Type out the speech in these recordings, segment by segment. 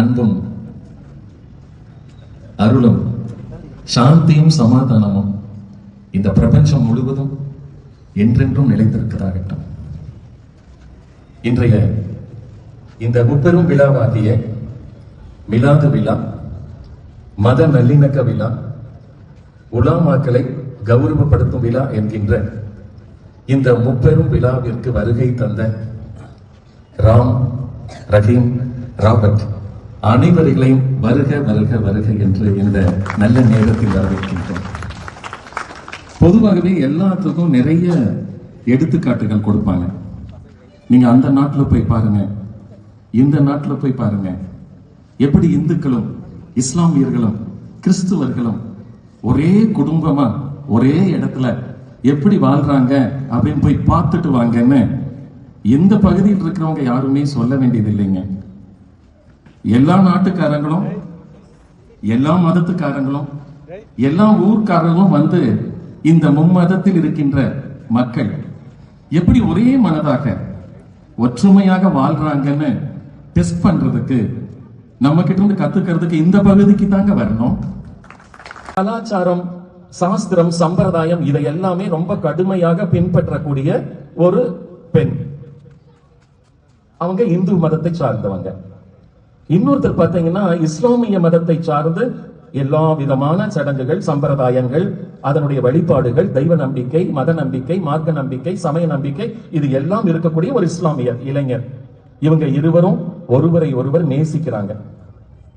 அன்பும் அருளும் சாந்தியும் சமாதானமும் இந்த பிரபஞ்சம் முழுவதும் என்றென்றும் நிலைத்திருக்கதாகட்டும் இன்றைய இந்த முப்பெரும் விழாவாகிய மிலாது விழா மத நல்லிணக்க விழா உலாமாக்களை கௌரவப்படுத்தும் விழா என்கின்ற இந்த முப்பெரும் விழாவிற்கு வருகை தந்த ராம் ரஹீம் ராபர்ட். அனைவர்களையும் வருக வருக வருக என்று இந்த நல்ல நேரத்தில் வரவேற்கின்றோம். பொதுவாகவே எல்லாத்துக்கும் நிறைய எடுத்துக்காட்டுகள் கொடுப்பாங்க. நீங்க அந்த நாட்டில் போய் பாருங்க. இந்த நாட்டில் போய் பாருங்க. எப்படி இந்துக்களும் இஸ்லாமியர்களும் கிறிஸ்துவர்களும் ஒரே குடும்பமா ஒரே இடத்துல எப்படி வாழ்றாங்க அப்படின்னு போய் பார்த்துட்டு வாங்கன்னு எந்த பகுதியில் இருக்கிறவங்க யாருமே சொல்ல வேண்டியது இல்லைங்க எல்லா நாட்டுக்காரங்களும் எல்லா மதத்துக்காரங்களும் எல்லா ஊர்க்காரங்களும் வந்து இந்த மும்மதத்தில் இருக்கின்ற மக்கள் எப்படி ஒரே மனதாக ஒற்றுமையாக வாழ்றாங்கன்னு டெஸ்ட் பண்றதுக்கு நம்ம கிட்ட இருந்து கத்துக்கிறதுக்கு இந்த பகுதிக்கு தாங்க வரணும். கலாச்சாரம் சாஸ்திரம் சம்பிரதாயம் இதை எல்லாமே ரொம்ப கடுமையாக பின்பற்றக்கூடிய ஒரு பெண். அவங்க இந்து மதத்தை சார்ந்தவங்க. இன்னொருத்தர் பார்த்தீங்கன்னா இஸ்லாமிய மதத்தை சார்ந்து எல்லா விதமான சடங்குகள் சம்பிரதாயங்கள் அதனுடைய வழிபாடுகள் தெய்வ நம்பிக்கை மத நம்பிக்கை மார்க்க நம்பிக்கை சமய நம்பிக்கை இது எல்லாம் இருக்கக்கூடிய ஒரு இஸ்லாமியர் இளைஞர். இவங்க இருவரும் ஒருவரை ஒருவர் நேசிக்கிறாங்க.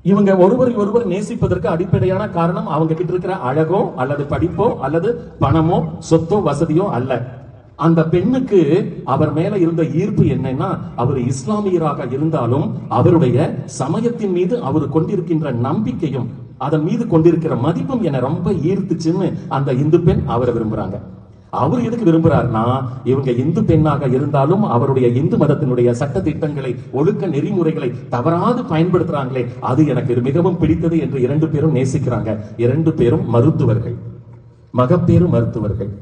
இவங்க ஒருவரை ஒருவர் நேசிப்பதற்கு அடிப்படையான காரணம் அவங்க கிட்ட இருக்கிற அழகோ அல்லது படிப்போ அல்லது பணமோ சொத்தோ வசதியோ அல்ல. அந்த பெண்ணுக்கு அவர் மேல இருந்த ஈர்ப்பு என்னன்னா அவர் இஸ்லாமியராக இருந்தாலும் அவருடைய சமயத்தின் மீது அவர் கொண்டிருக்கின்ற நம்பிக்கையும் அதன் மீது கொண்டிருக்கிற மதிப்பும் என்னை ரொம்ப ஈர்த்துச்சுன்னு அந்த இந்து பெண் அவரை விரும்புறாங்க. அவர் எதுக்கு விரும்புறாருன்னா இவங்க இந்து பெண்ணாக இருந்தாலும் அவருடைய இந்து மதத்தினுடைய சட்ட திட்டங்களை ஒழுக்க நெறிமுறைகளை தவறாது பயன்படுத்துறாங்களே அது எனக்கு மிகவும் பிடித்தது என்று இரண்டு பேரும் நேசிக்கிறாங்க. இரண்டு பேரும் மருத்துவர்கள். மகப்பேறு மருத்துவர்கள்.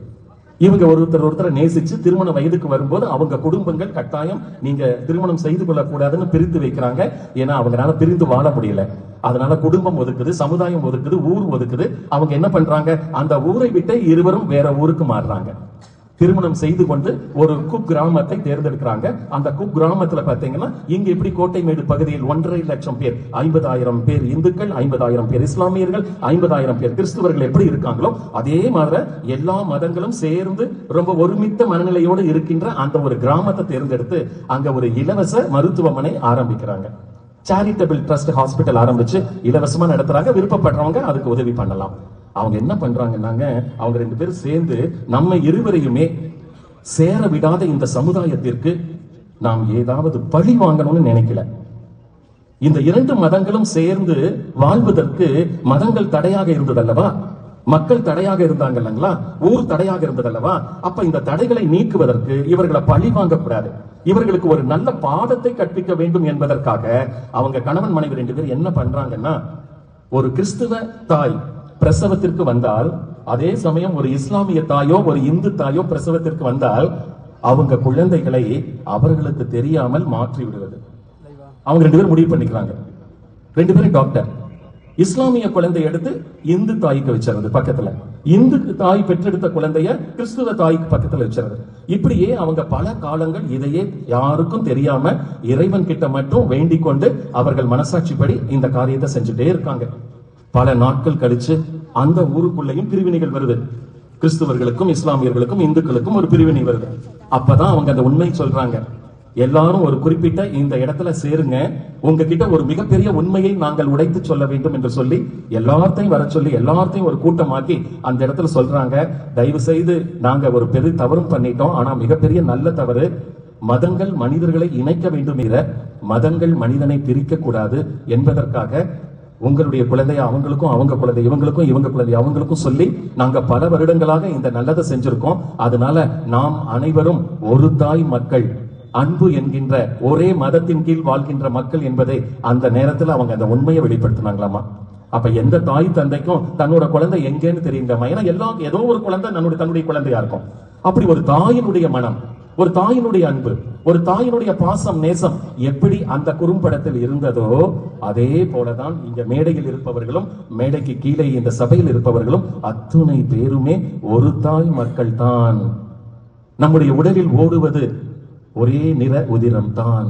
இவங்க ஒருத்தர் ஒருத்தரை நேசிச்சு திருமண வயதுக்கு வரும்போது அவங்க குடும்பங்கள் கட்டாயம் நீங்க திருமணம் செய்து கொள்ளக்கூடாதுன்னு பிரித்து வைக்கிறாங்க. ஏன்னா அவங்களால பிரிந்து வாழ முடியல. அதனால குடும்பம் ஒதுக்குது சமுதாயம் ஒதுக்குது ஊர் ஒதுக்குது. அவங்க என்ன பண்றாங்க? அந்த ஊரை விட்டு இருவரும் வேற ஊருக்கு மாறுறாங்க. திருமணம் செய்து கொண்டு ஒரு குக் கிராமத்தை தேர்ந்தெடுக்கிறாங்க. அந்த குக் கிராமத்துல பாத்தீங்கன்னா இங்க இப்படி கோட்டைமேடு பகுதியில் ஒன்றரை லட்சம் பேர் ஐம்பதாயிரம் பேர் இந்துக்கள் ஐம்பதாயிரம் பேர் இஸ்லாமியர்கள் ஐம்பதாயிரம் பேர் கிறிஸ்துவர்கள் எப்படி இருக்காங்களோ அதே மாதிரி எல்லா மதங்களும் சேர்ந்து ரொம்ப ஒருமித்த மனநிலையோடு இருக்கின்ற அந்த ஒரு கிராமத்தை தேர்ந்தெடுத்து அங்க ஒரு இலவச மருத்துவமனை ஆரம்பிக்கிறாங்க. சேரிட்டபிள் ட்ரஸ்ட் ஹாஸ்பிட்டல் ஆரம்பிச்சு இலவசமா நடத்துறாங்க. விருப்பப்படுறவங்க அதுக்கு உதவி பண்ணலாம். அவங்க என்ன பண்றாங்கன்னாங்க அவங்க ரெண்டு பேரும் சேர்ந்து நம்ம இருவரையுமே சேர விடாத இந்த சமுதாயத்திற்கு நாம் ஏதாவது பழி வாங்கணும்னு நினைக்கல. இந்த இரண்டு மதங்களும் சேர்ந்து வாழ்வதற்கு மதங்கள் தடையாக இருந்ததல்லவா? மக்கள் தடையாக இருந்தாங்க இல்லைங்களா? ஊர் தடையாக இருந்ததல்லவா? அப்ப இந்த தடைகளை நீக்குவதற்கு இவர்களை பழி வாங்கக்கூடாது. இவர்களுக்கு ஒரு நல்ல பாடத்தை கற்பிக்க வேண்டும் என்பதற்காக அவங்க கணவன் மனைவி ரெண்டு பேர் என்ன பண்றாங்கன்னா ஒரு கிறிஸ்துவ தாய் பிரசவத்திற்கு வந்தால் அதே சமயம் ஒரு இஸ்லாமிய தாயோ ஒரு இந்து தாயோ பிரசவத்திற்கு வந்தால் அவங்க குழந்தைகளை அவர்களுக்கு தெரியாமல் மாற்றி விடுவது அவங்க ரெண்டு பேரும் முடிவு பண்ணிக்கிறாங்க. ரெண்டு பேரும் டாக்டர் இஸ்லாமிய குழந்தை எடுத்து இந்து தாய்க்கு வச்சிருது பக்கத்துல. இந்து தாய் பெற்றெடுத்த குழந்தைய கிறிஸ்துவ தாய்க்கு பக்கத்துல வச்சிருது இப்படியே அவங்க பல காலங்கள் இதையே யாருக்கும் தெரியாம இறைவன் கிட்ட மட்டும் வேண்டிக் கொண்டு அவர்கள் மனசாட்சிப்படி இந்த காரியத்தை செஞ்சுட்டே இருக்காங்க. பல நாட்கள் கழிச்சு அந்த ஊருக்குள்ளேயும் பிரிவினைகள் வருது. கிறிஸ்துவர்களுக்கும் இஸ்லாமியர்களுக்கும் இந்துக்களுக்கும் ஒரு பிரிவினை வருது. அப்பதான் அவங்க அந்த உண்மை சொல்றாங்க. எல்லாரும் ஒரு குறிப்பிட்ட இந்த இடத்துல சேருங்க உங்ககிட்ட ஒரு மிகப்பெரிய உண்மையை நாங்கள் உடைத்து சொல்ல வேண்டும் என்று சொல்லி எல்லாத்தையும் வர சொல்லி எல்லாத்தையும் ஒரு கூட்டமாக்கி அந்த இடத்துல சொல்றாங்க. தயவு செய்து நாங்க ஒரு பெரிய தவறும் பண்ணிட்டோம். ஆனா மிகப்பெரிய நல்ல தவறு மதங்கள் மனிதர்களை இணைக்க வேண்டும் என்ற மதங்கள் மனிதனை பிரிக்க கூடாது என்பதற்காக உங்களுடைய குழந்தைய அவங்களுக்கும் அவங்க குழந்தை இவங்களுக்கும் இவங்க குழந்தை அவங்களுக்கும் சொல்லி நாங்க பல வருடங்களாக இந்த நல்லதை செஞ்சிருக்கோம். அதனால நாம் அனைவரும் ஒரு தாய் மக்கள் அன்பு என்கின்ற ஒரே மதத்தின் கீழ் வாழ்கின்ற மக்கள் என்பதை அந்த நேரத்துல அவங்க அந்த உண்மையை வெளிப்படுத்தினாங்களாமா? அப்ப எந்த தாய் தந்தைக்கும் தன்னோட குழந்தை எங்கேன்னு தெரியுங்கம்மா ஏன்னா எல்லா ஏதோ ஒரு குழந்தை தன்னுடைய தன்னுடைய குழந்தையா இருக்கும். அப்படி ஒரு தாயினுடைய மனம் ஒரு தாயினுடைய அன்பு ஒரு தாயினுடைய பாசம் நேசம் எப்படி அந்த குறும்படத்தில் இருந்ததோ அதே போலதான் இங்க மேடையில் இருப்பவர்களும் மேடைக்கு கீழே இந்த சபையில் இருப்பவர்களும் அத்துணை பேருமே ஒரு தாய் மக்கள் தான் நம்முடைய உடலில் ஓடுவது ஒரே நிற உதிரம் தான்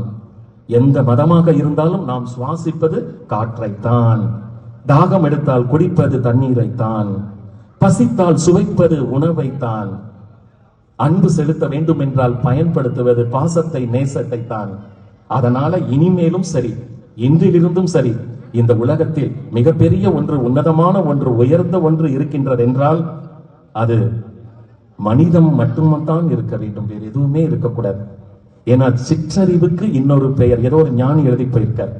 எந்த மதமாக இருந்தாலும் நாம் சுவாசிப்பது காற்றைத்தான். தாகம் எடுத்தால் குடிப்பது தண்ணீரைத்தான். பசித்தால் சுவைப்பது உணவைத்தான். அன்பு செலுத்த வேண்டும் என்றால் பயன்படுத்துவது பாசத்தை நேசத்தை தான் அதனால இனிமேலும் சரி இன்றிலிருந்தும் சரி இந்த உலகத்தில் மிகப்பெரிய ஒன்று உன்னதமான ஒன்று உயர்ந்த ஒன்று இருக்கின்றது என்றால் அது மனிதம் மட்டும்தான் இருக்க வேண்டும். வேறு எதுவுமே இருக்கக்கூடாது. ஏன்னா சிற்றறிவுக்கு இன்னொரு பெயர். ஏதோ ஒரு ஞானி எழுதி போயிருக்கார்.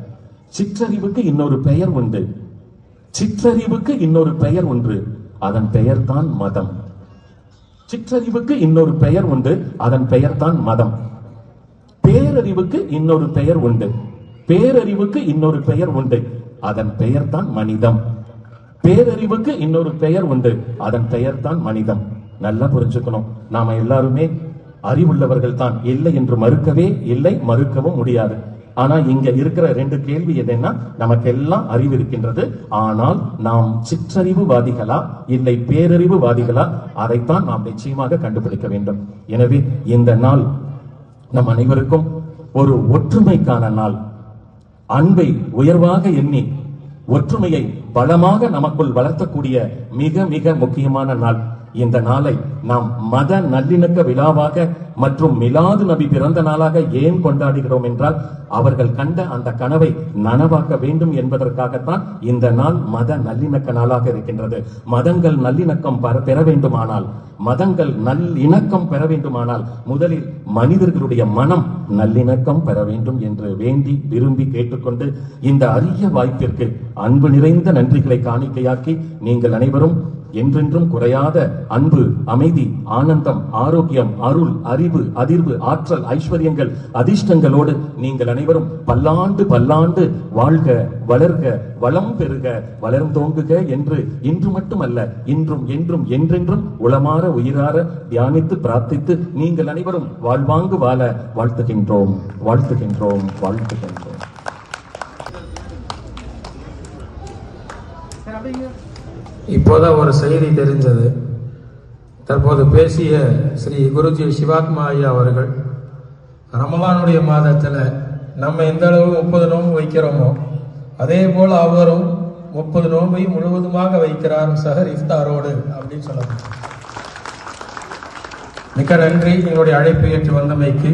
சிற்றறிவுக்கு இன்னொரு பெயர் உண்டு. சிற்றறிவுக்கு இன்னொரு பெயர் ஒன்று அதன் பெயர் தான் மதம். சிற்றறிவுக்கு இன்னொரு பெயர் உண்டு. அதன் பெயர் தான் மதம். பேரறிவுக்கு இன்னொரு பெயர் உண்டு. பேரறிவுக்கு இன்னொரு பெயர் உண்டு. அதன் பெயர் தான் மனிதம். பேரறிவுக்கு இன்னொரு பெயர் உண்டு. அதன் பெயர் தான் மனிதம். நல்லா புரிஞ்சுக்கணும். நாம எல்லாருமே அறிவுள்ளவர்கள் தான் இல்லை என்று மறுக்கவே இல்லை மறுக்கவும் முடியாது. ஆனா இங்க இருக்கிற ரெண்டு கேள்வி என்னன்னா நமக்கு எல்லாம் அறிவு இருக்கின்றது ஆனால் நாம் சிற்றறிவுவாதிகளா இல்லை பேரறிவுவாதிகளா அதைத்தான் நாம் நிச்சயமாக கண்டுபிடிக்க வேண்டும். எனவே இந்த நாள் நம் அனைவருக்கும் ஒரு ஒற்றுமைக்கான நாள். அன்பை உயர்வாக எண்ணி ஒற்றுமையை பலமாக நமக்குள் வளர்த்தக்கூடிய மிக மிக முக்கியமான நாள். இந்த நாளை நாம் மத நல்லிணக்க விழாவாக மற்றும் மிலாது நபி பிறந்த நாளாக ஏன் கொண்டாடுகிறோம் என்றால் அவர்கள் கண்ட அந்த கனவை நனவாக்க வேண்டும் என்பதற்காகத்தான் இந்த நாள் மத நல்லிணக்க நாளாக இருக்கின்றது. மதங்கள் நல்லிணக்கம் பெற- பெற வேண்டுமானால் மதங்கள் நல்லிணக்கம் பெற வேண்டுமானால் முதலில் மனிதர்களுடைய மனம் நல்லிணக்கம் பெற வேண்டும் என்று வேண்டி விரும்பி கேட்டுக்கொண்டு இந்த அரிய வாய்ப்பிற்கு அன்பு நிறைந்த நன்றிகளை காணிக்கையாக்கி நீங்கள் அனைவரும் என்றென்றும் குறையாத அன்பு அமைதி ஆனந்தம் ஆரோக்கியம் அருள் அறி அறிவு அதிர்வு ஆற்றல் ஐஸ்வர்யங்கள் அதிர்ஷ்டங்களோடு நீங்கள் அனைவரும் பல்லாண்டு பல்லாண்டு வாழ்க வளர்க வளம் பெறுக வளரும் தோங்குக என்று இன்று மட்டுமல்ல இன்றும் என்றும் என்றென்றும் உளமாற உயிரார தியானித்து பிரார்த்தித்து நீங்கள் அனைவரும் வாழ்வாங்கு வாழ வாழ்த்துகின்றோம் வாழ்த்துகின்றோம் வாழ்த்துகின்றோம். இப்போதான் ஒரு செய்தி தெரிஞ்சது. தற்போது பேசிய ஸ்ரீ குருஜி சிவாத்மா ஐயா அவர்கள் ரமலானுடைய மாதத்தில் நம்ம எந்த அளவு முப்பது நோன்பு வைக்கிறோமோ அதே போல் அவரும் முப்பது நோன்பை முழுவதுமாக வைக்கிறார் சஹர் இஃப்தாரோடு அப்படின்னு சொல்லலாம் மிக்க நன்றி. எங்களுடைய அழைப்பு ஏற்று வந்தமைக்கு.